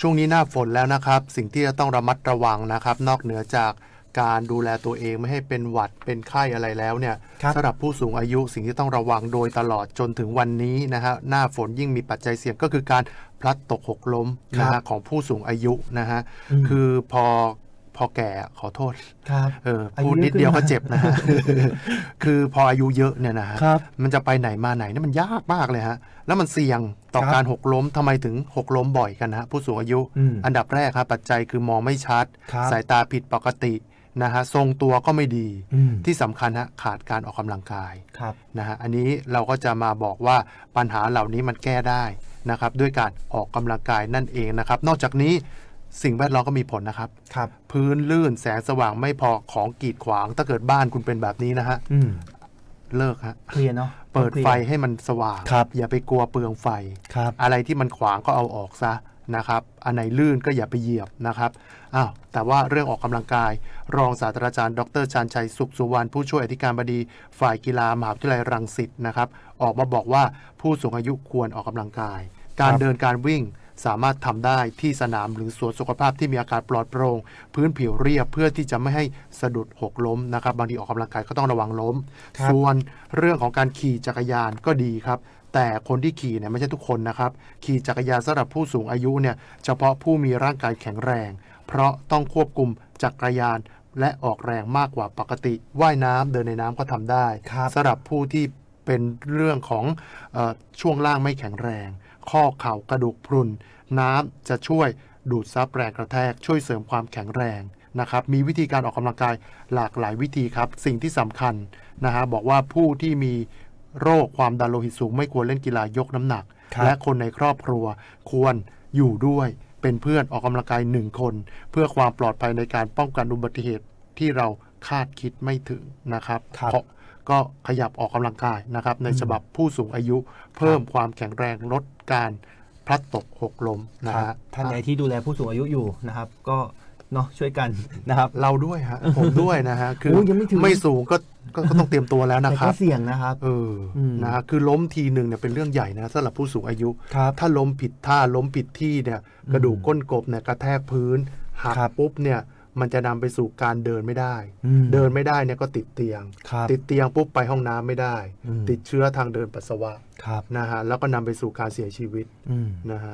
ช่วงนี้หน้าฝนแล้วนะครับ สิ่งที่จะต้องระมัดระวังนะครับ นอกเหนือจากการดูแลตัวเองไม่ให้เป็นหวัดเป็นไข้อะไรแล้วเนี่ยครับสำหรับผู้สูงอายุสิ่งที่ต้องระวังโดยตลอดจนถึงวันนี้นะฮะหน้าฝนยิ่งมีปัจจัยเสี่ยงก็คือการพลัดตกหกล้มนะครัฮะบของผู้สูงอายุนะฮะอืมคือพอ พอแก่ขอโทษครับเอออายุพูดนิดเยอะขึ้นเดียวก็มาเจ็บนะฮะคือพออายุเยอะเนี่ยนะฮะครับมันจะไปไหนมาไหนนี่มันยากมากเลยฮะ แล้วมันเสี่ยงต่อครับการหกล้มทำไมถึงหกล้มบ่อยกันนะฮะผู้สูงอายุอืมอันดับแรกครับปัจจัยคือมองไม่ชัดครับสายตาผิดปกตินะฮะทรงตัวก็ไม่ดีอืมที่สำคัญฮะขาดการออกกำลังกายครับนะฮะอันนี้เราก็จะมาบอกว่าปัญหาเหล่านี้มันแก้ได้นะครับด้วยการออกกำลังกายนั่นเองนะครับ นอกจากนี้ สิ่งแวดล้อมก็มีผลนะครับ ครับ พื้นลื่นแสงสว่างไม่พอของกีดขวาง ถ้าเกิดบ้านคุณเป็นแบบนี้นะฮะอืมเลิกฮะเคลียร์เนาะเปิดต้องคลียร์ไฟให้มันสว่าง ครับอย่าไปกลัวเปลืองไฟ ครับ อะไรที่มันขวางก็เอาออกซะนะครับ อันไหนลื่นก็อย่าไปเหยียบนะครับ อ้าว แต่ว่าเรื่องออกกำลังกาย รองศาสตราจารย์ ดรชานชัย สุขสุวรรณผู้ช่วยอธิการบดี ฝ่ายกีฬามหาวิทยาลัยรังสิตนะครับ ออกมาบอกว่าผู้สูงอายุควรออกกำลังกาย การครับเดินการวิ่ง สามารถทำได้ที่สนามหรือสวนสุขภาพที่มีอากาศปลอดโปร่งพื้นผิวเรียบเพื่อที่จะไม่ให้สะดุดหกล้มนะครับบางทีออกกำลังกายก็ต้องระวังล้มครับส่วนเรื่องของการขี่จักรยานก็ดีครับแต่คนที่ขี่เนี่ยไม่ใช่ทุกคนนะครับ ขี่จักรยานสำหรับผู้สูงอายุเนี่ยเฉพาะผู้มีร่างกายแข็งแรง เพราะต้องควบคุมจักรยานและออกแรงมากกว่าปกติ ว่ายน้ำเดินในน้ำก็ทำได้ครับสำหรับผู้ที่เป็นเรื่องของเออช่วงล่างไม่แข็งแรง ข้อเข่ากระดูกพรุน น้ำจะช่วยดูดซับแรงกระแทก ช่วยเสริมความแข็งแรงนะครับมีวิธีการออกกำลังกายหลากหลายวิธีครับ สิ่งที่สำคัญนะฮะบอกว่าผู้ที่มีโรคความดันโลหิตสูง ไม่ควรเล่นกีฬายกน้ำหนักครับและคนในครอบครัวควรอยู่ด้วยเป็นเพื่อนออกกำลังกายหนึ่งคน เพื่อความปลอดภัยในการป้องกันอุบัติเหตุที่เราคาดคิดไม่ถึงนะครับครับเพราะ ก็ขยับออกกำลังกายนะครับ ในฉบับผู้สูงอายุเพิ่มความแข็งแรงลดการพลัดตกหกล้มนะครัฮะบท่านใดที่ดูแลผู้สูงอายุอยู่นะครับ ก็เนาะช่วยกันนะครับ เราด้วยฮะผมด้วยนะฮะคือโอ้ยยังไม่ถึงไม่สูงก็ก็ก็ต้องเตรียมตัวแล้วนะแต่ครัก็บเสี่ยงนะครับเอออมนะฮะคือล้มทีหนึ่งเนี่ยเป็นเรื่องใหญ่นะสำหรับผู้สูงอายุครับถ้าล้มผิดท่าล้มผิดที่เนี่ยกระดูกก้นกบเนี่ยกระแทกพื้นหักครับปุ๊บเนี่ย มันจะนำไปสู่การเดินไม่ได้อืมเดินไม่ได้เนี่ยก็ติดเตียงครับติดเตียงปุ๊บไปห้องน้ำไม่ได้อืมติดเชื้อทางเดินปัสสาวะครับนะฮะแล้วก็นำไปสู่การเสียชีวิตอืมนะฮะ